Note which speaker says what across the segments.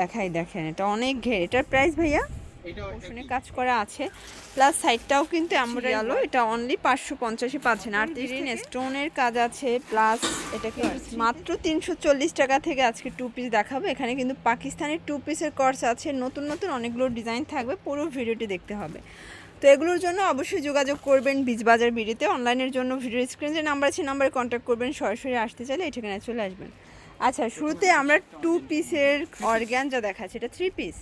Speaker 1: দেখাই দেখেন এটা অনেক ঘের। এটার প্রাইস ভাইয়া? পোর্শনে কাজ করা আছে। প্লাস সাইডটাও কিন্তু আমরা এটা অনলি পাঁচশো পঞ্চাশে পাচ্ছেন। আর গ্রিন স্টোনের কাজ আছে। প্লাস এটাকে মাত্র তিনশো চল্লিশ টাকা থেকে আজকে টু পিস দেখাবো। এখানে কিন্তু পাকিস্তানের টু পিসের কর্স আছে। নতুন নতুন অনেকগুলো ডিজাইন থাকবে। পুরো ভিডিওটি দেখতে হবে। তো এগুলোর জন্য অবশ্যই যোগাযোগ করবেন বীজবাজার বিডিতে। অনলাইনের জন্য ভিডিও স্ক্রিন যে নাম্বার আছে নাম্বারে কন্ট্যাক্ট করবেন। সরাসরি আসতে চাইলে এই ঠিকানায় চলে আসবেন। আচ্ছা শুরুতে আমরা টু পিসের অর্গ্যানজা দেখাচ্ছি এটা থ্রি পিস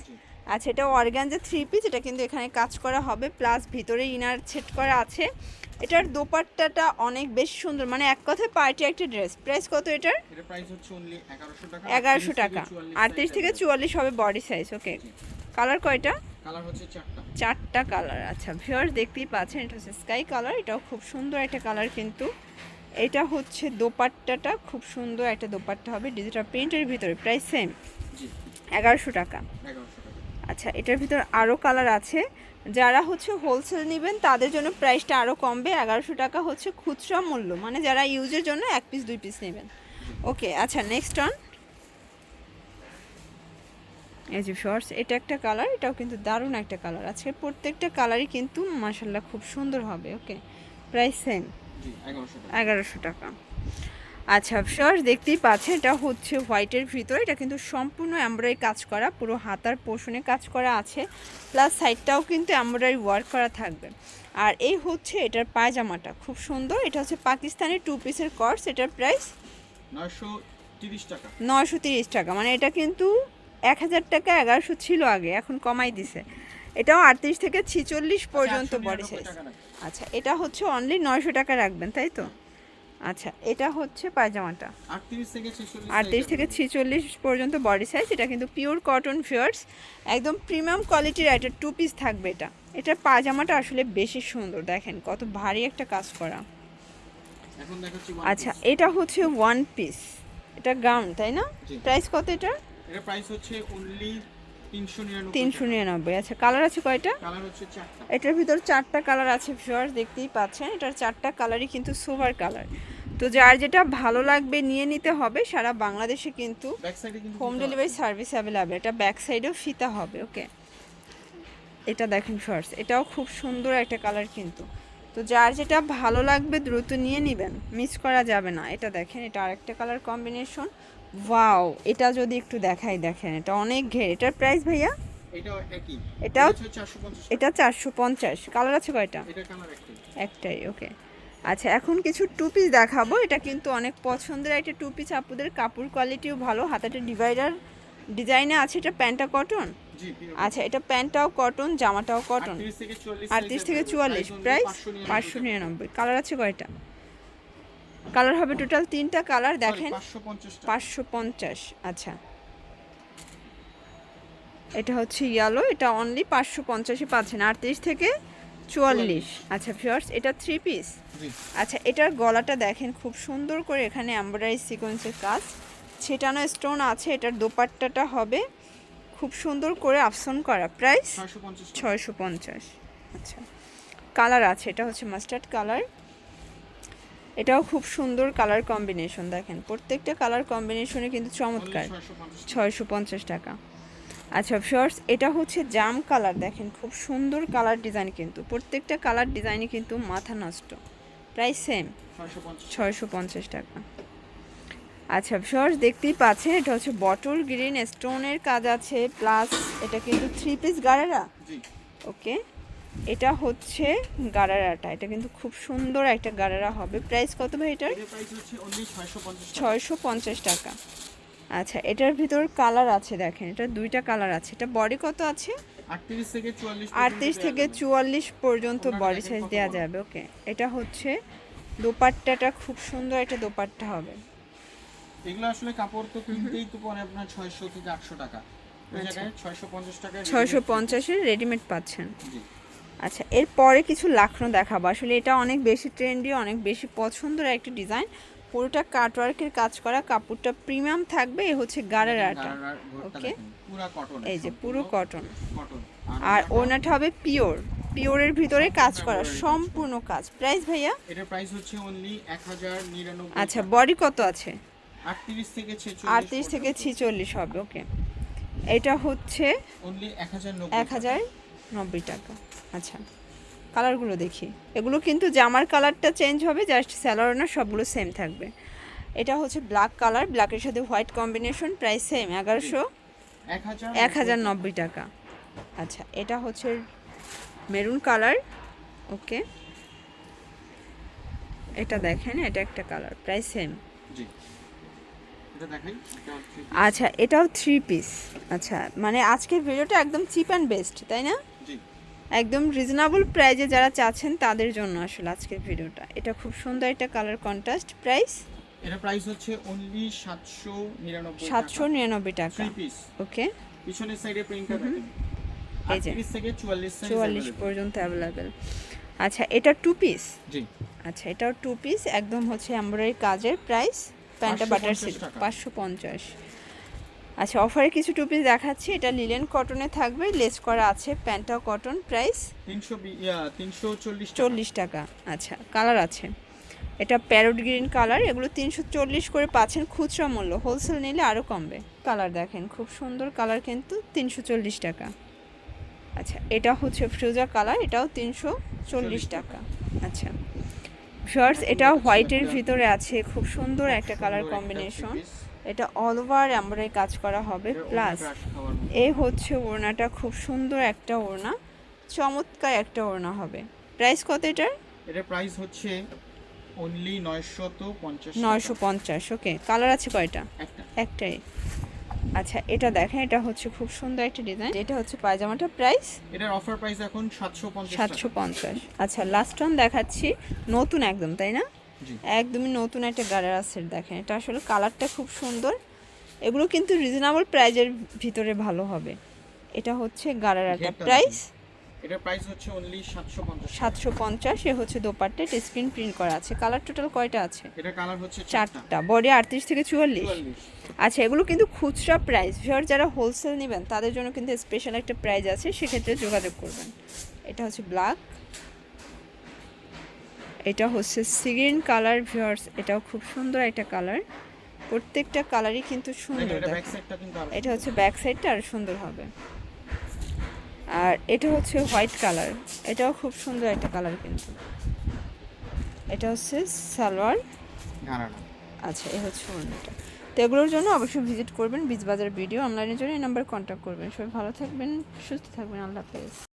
Speaker 1: আচ্ছা এটা অর্গ্যানজা থ্রি পিস এটা কিন্তু এখানে কাজ করা হবে প্লাস ভিতরে ইনার সেট করা আছে। এটার দোপাট্টাটা অনেক বেশি সুন্দর মানে এক কথায় পার্টি একটা ড্রেস প্রাইস কত এটার?
Speaker 2: এটা প্রাইস হচ্ছে অনলি 1100 টাকা
Speaker 1: এগারোশো টাকা। আটত্রিশ থেকে চুয়াল্লিশ হবে বডি সাইজ ওকে কালার কয়টা?
Speaker 2: চারটা।
Speaker 1: কালার আচ্ছা ভিউয়ার্স দেখতেই পাচ্ছেন এটা হচ্ছে স্কাই কালার এটাও খুব সুন্দর একটা কালার কিন্তু। এটা হচ্ছে দোপাট্টাটা খুব সুন্দর একটা দোপাট্টা হবে। ডিজিটাল প্রিন্টের ভিতরে প্রাইস সেম এগারোশো টাকা। আচ্ছা এটার ভিতর আরও কালার আছে। যারা হচ্ছে হোলসেল নেবেন তাদের জন্য প্রাইসটা আরও কমবে। এগারোশো টাকা হচ্ছে খুচরা মূল্য। মানে যারা ইউজের জন্য এক পিস দুই পিস নেবেন। ওকে আচ্ছা নেক্সট অন এই যে শর্টস এটা একটা কালার এটাও কিন্তু দারুণ একটা কালার আছে প্রত্যেকটা কালারই কিন্তু মাসাল্লাহ খুব সুন্দর হবে। ওকে প্রাইস সেম
Speaker 2: জি 1100 টাকা
Speaker 1: এগারোশো টাকা। আচ্ছা শর্টস দেখতেই পাচ্ছেন এটা হচ্ছে হোয়াইটের ভিতরে এটা কিন্তু সম্পূর্ণ এমব্রয়ডারি কাজ করা পুরো হাতার পোষণে কাজ করা আছে প্লাস সাইডটাও কিন্তু এমব্রয়ডারি ওয়ার্ক করা থাকবে। আর এই হচ্ছে এটার পায়জামাটা খুব সুন্দর এটা হচ্ছে পাকিস্তানি টু পিসের কর্স এটার প্রাইস
Speaker 2: 930 টাকা।
Speaker 1: নয়শো তিরিশ টাকা মানে এটা কিন্তু এক হাজার টাকা এগারোশো ছিল আগে এখন কমাই দিছে। এটাও আটত্রিশ থেকে ছিচল্লিশ পর্যন্ত বডি সাইজ আচ্ছা এটা হচ্ছে অনলি নয়শো টাকা রাখবেন তাই তো? আচ্ছা এটা হচ্ছে পায়জামাটা।
Speaker 2: 38 থেকে 46
Speaker 1: আটত্রিশ থেকে ছিচল্লিশ পর্যন্ত বডি সাইজ এটা কিন্তু পিওর কটন ফিয়ার্স একদম প্রিমিয়াম কোয়ালিটির একটা টু পিস থাকবে এটা। এটা পায়জামাটা আসলে বেশি সুন্দর দেখেন কত ভারী একটা কাজ করা। আচ্ছা এটা হচ্ছে ওয়ান পিস এটা গাউন তাই না। প্রাইস কত এটা
Speaker 2: এটা প্রাইস হচ্ছে অনলি 399
Speaker 1: তিনশো নিরানব্বই আচ্ছা কালার আছে কয়টা? এটার ভিতর চারটা কালার আছে ভিউয়ার্স দেখতেই পাচ্ছেন। এটার চারটা কালারই কিন্তু সোভার কালার তো যার যেটা ভালো লাগবে নিয়ে নিতে হবে সারা বাংলাদেশে কিন্তু হোম ডেলিভারি সার্ভিস অ্যাভেলেবেল এটা ব্যাক সাইডেও ফিতা হবে ওকে এটা দেখেন ফার্স্ট এটাও খুব সুন্দর একটা কালার কিন্তু। তো যার যেটা ভালো লাগবে দ্রুত নিয়ে নেবেন মিস করা যাবে না। এটা দেখেন এটা আরেকটা কালার কম্বিনেশন ওয়াও এটা যদি একটু দেখাই দেখেন এটা অনেক ঘের। এটার প্রাইস ভাইয়া?
Speaker 2: এটাও এটা 450
Speaker 1: এটা চারশো পঞ্চাশ। কালার আছে কয়টা?
Speaker 2: একটাই।
Speaker 1: একটাই ওকে আচ্ছা এখন কিছু টু পিস দেখাবো। এটা কিন্তু অনেক পছন্দের একটা টু পিস আপুদের কাপড় কোয়ালিটিও ভালো হাতাটা ডিভাইডার ডিজাইনে আছে এটা প্যান্টটা কটন আচ্ছা এটা প্যান্টটাও কটন জামাটাও কটন
Speaker 2: 38 থেকে 44
Speaker 1: আটত্রিশ থেকে চুয়াল্লিশ প্রাইস পাঁচশো নিরানব্বই। কালার আছে কয়টা? কালার হবে টোটাল তিনটা কালার দেখেন। পাঁচশো পঞ্চাশ আচ্ছা। এটা হচ্ছে ইয়ালো এটা অনলি পাঁচশো পঞ্চাশে পাচ্ছেন। আটত্রিশ থেকে চুয়াল্লিশ। আচ্ছা ফিয়ার্স এটা থ্রি পিস আচ্ছা এটার গলাটা দেখেন খুব সুন্দর করে এখানে এমব্রয়ডারি সিকোয়েন্সের কাজ। ছেটানো স্টোন আছে এটার দোপাট্টাটা হবে। খুব সুন্দর করে আফসন করা। প্রাইস ছয়শো পঞ্চাশ আচ্ছা। কালার আছে এটা হচ্ছে মাস্টার্ড কালার এটাও খুব সুন্দর কালার কম্বিনেশন দেখেন। প্রত্যেকটা কালার কম্বিনেশনে কিন্তু চমৎকার। ছয়শো পঞ্চাশ টাকা। আচ্ছা শর্টস এটা হচ্ছে জাম কালার দেখেন খুব সুন্দর কালার ডিজাইন কিন্তু। প্রত্যেকটা কালার ডিজাইনই কিন্তু মাথা নষ্ট। প্রাইস সেম ছয়শো পঞ্চাশ। টাকা। আচ্ছা শর্টস দেখতেই পাচ্ছেন এটা হচ্ছে বটল গ্রিন স্টোনের কাজ আছে প্লাস এটা কিন্তু থ্রি পিস গাড়েরা? ওকে এটা হচ্ছে গারারাটা। এটা কিন্তু খুব সুন্দর একটা গারারা হবে। প্রাইস কত ভাই এটার?
Speaker 2: এর প্রাইস হচ্ছে অনলি 650 টাকা।
Speaker 1: ছয়শো পঞ্চাশ টাকা। আচ্ছা এটার ভিতর কালার আছে দেখেন। এটা দুইটা কালার আছে। এটা বডি কত আছে?
Speaker 2: 38 থেকে 44
Speaker 1: আটত্রিশ থেকে চুয়াল্লিশ পর্যন্ত বডি সাইজ দেওয়া যাবে। ওকে এটা হচ্ছে দোপাট্টাটা খুব সুন্দর একটা দোপাট্টা হবে।
Speaker 2: এগুলো আসলে কাপড় তো কিনতেই তো পরে আপনার 600 থেকে 800 টাকা।
Speaker 1: আচ্ছা।
Speaker 2: জায়গায় 650 টাকা
Speaker 1: ছয়শো পঞ্চাশের রেডিমেড পাচ্ছেন। আচ্ছা এরপরে কিছু লাখনো দেখাবো। আসলে এটা অনেক বেশি ট্রেন্ডি অনেক বেশি পছন্দের একটা ডিজাইন পুরোটা কাটওয়ার্কের কাজ করা কাপড়টা প্রিমিয়াম থাকবে এ হচ্ছে
Speaker 2: গারার ঘরটা
Speaker 1: ওকে। এই যে পুরো কটন আর ওনাটা হবে পিওর পিওরের ভিতরে কাজ করা সম্পূর্ণ কাজ। প্রাইস ভাইয়া?
Speaker 2: এটার প্রাইস হচ্ছে অনলি 1099
Speaker 1: আচ্ছা বডি কত আছে?
Speaker 2: 38 থেকে 46
Speaker 1: আটত্রিশ থেকে ছিচল্লিশ হবে ওকে এটা হচ্ছে
Speaker 2: অনলি এক হাজার
Speaker 1: এক হাজার নব্বই টাকা। আচ্ছা কালারগুলো দেখি। এগুলো কিন্তু জামার কালারটা চেঞ্জ হবে জাস্ট স্যালোয়ার না সবগুলো সেম থাকবে। এটা হচ্ছে ব্ল্যাক কালার ব্ল্যাকের সাথে হোয়াইট কম্বিনেশন প্রাইস সেম এগারোশো
Speaker 2: এক হাজার
Speaker 1: নব্বই টাকা। আচ্ছা এটা হচ্ছে মেরুন কালার ওকে এটা দেখেন এটা একটা কালার প্রায় সেম আচ্ছা এটাও থ্রি পিস আচ্ছা মানে আজকের ভিডিওটা একদম চিপ অ্যান্ড বেস্ট তাই না? একদম রিজনেবল প্রাইজে যারা চাচ্ছেন তাদের জন্য আসলে আজকের ভিডিওটা। এটা খুব সুন্দর একটা কালার কন্ট্রাস্ট প্রাইস
Speaker 2: এটা প্রাইস হচ্ছে অনলি
Speaker 1: 799 799 টাকা। ওকে
Speaker 2: পিছনের সাইডে প্রিন্টটা দেখেন 38 থেকে 44
Speaker 1: 44 পর্যন্ত अवेलेबल আচ্ছা এটা টু পিস
Speaker 2: জি।
Speaker 1: আচ্ছা এটাও টু পিস একদম হচ্ছে এমব্রয়ডারি কাজের প্রাইস প্যান্টটা বাটার সিল্ক 550 আচ্ছা অফারে কিছু টু পিস দেখাচ্ছি। এটা লিলেন কটনে থাকবে লেস করা আছে প্যান্টটাও কটন প্রাইস
Speaker 2: তিনশো তিনশো চল্লিশ
Speaker 1: চল্লিশ টাকা। আচ্ছা কালার আছে। এটা প্যারোট গ্রিন কালার এগুলো তিনশো চল্লিশ করে পাচ্ছেন খুচরা মূল্য। হোলসেল নিলে আরও কমবে। কালার দেখেন খুব সুন্দর কালার কিন্তু তিনশো চল্লিশ টাকা। আচ্ছা এটা হচ্ছে ফ্রুজা কালার এটাও তিনশো চল্লিশ টাকা। আচ্ছা শার্টস এটা হোয়াইটের ভিতরে আছে খুব সুন্দর একটা কালার কম্বিনেশন। এটা অল ওভার এমব্রয়ডারি কাজ করা হবে প্লাস এই হচ্ছে ওড়নাটা খুব সুন্দর একটা ওড়না চমৎকার একটা ওড়না হবে। প্রাইস কত এটার?
Speaker 2: এটা প্রাইস হচ্ছে অনলি নয়শত পঞ্চাশ
Speaker 1: নয়শো পঞ্চাশ ওকে কালার আছে কয়টা?
Speaker 2: একটা।
Speaker 1: একটাই। আচ্ছা এটা দেখেন এটা হচ্ছে খুব সুন্দর একটা ডিজাইন এটা হচ্ছে পায়জামাটা প্রাইস
Speaker 2: এটার অফার প্রাইস এখন সাতশো পঞ্চাশ
Speaker 1: সাতশো পঞ্চাশ। আচ্ছা লাস্ট ওয়ান দেখাচ্ছি নতুন একদম তাই না? একদমই নতুন একটা গাড়ারা সেট দেখেন। এটা আসলে কালারটা খুব সুন্দর। এগুলো কিন্তু রিজনেবল প্রাইজের ভিতরে ভালো হবে। এটা হচ্ছে গাড়ারাটা প্রাইস
Speaker 2: এটার প্রাইস হচ্ছে অনলি সাতশো পঞ্চাশ
Speaker 1: সাতশো পঞ্চাশ এ হচ্ছে দোপাট্টা স্ক্রিন প্রিন্ট করা আছে। কালার টোটাল কয়টা আছে?
Speaker 2: এটা কালার হচ্ছে চারটা।
Speaker 1: বডি আটত্রিশ থেকে চুয়াল্লিশ।
Speaker 2: চুয়াল্লিশ।
Speaker 1: আচ্ছা এগুলো কিন্তু খুচরা প্রাইস ভিওর যারা হোলসেল নেবেন তাদের জন্য কিন্তু স্পেশাল একটা প্রাইস আছে। সেক্ষেত্রে যোগাযোগ করবেন। এটা হচ্ছে ব্ল্যাক এটা হচ্ছে সিগ্রিন কালার ভিওর্স এটাও খুব সুন্দর একটা কালার। প্রত্যেকটা কালারই কিন্তু সুন্দর
Speaker 2: এটা
Speaker 1: হচ্ছে ব্যাক সাইডটা আর সুন্দর। হবে। আর এটা হচ্ছে হোয়াইট কালার। এটাও খুব সুন্দর একটা কালার কিন্তু। এটা হচ্ছে সালোয়ার। আচ্ছা এ হচ্ছে অন্যটা। তো এগুলোর জন্য অবশ্যই ভিজিট করবেন বীজবাজার ভিডিও অনলাইনের জন্য। এই নাম্বার কন্ট্যাক্ট করবেন। সবাই ভালো থাকবেন সুস্থ থাকবেন। আল্লাহ হাফেজ।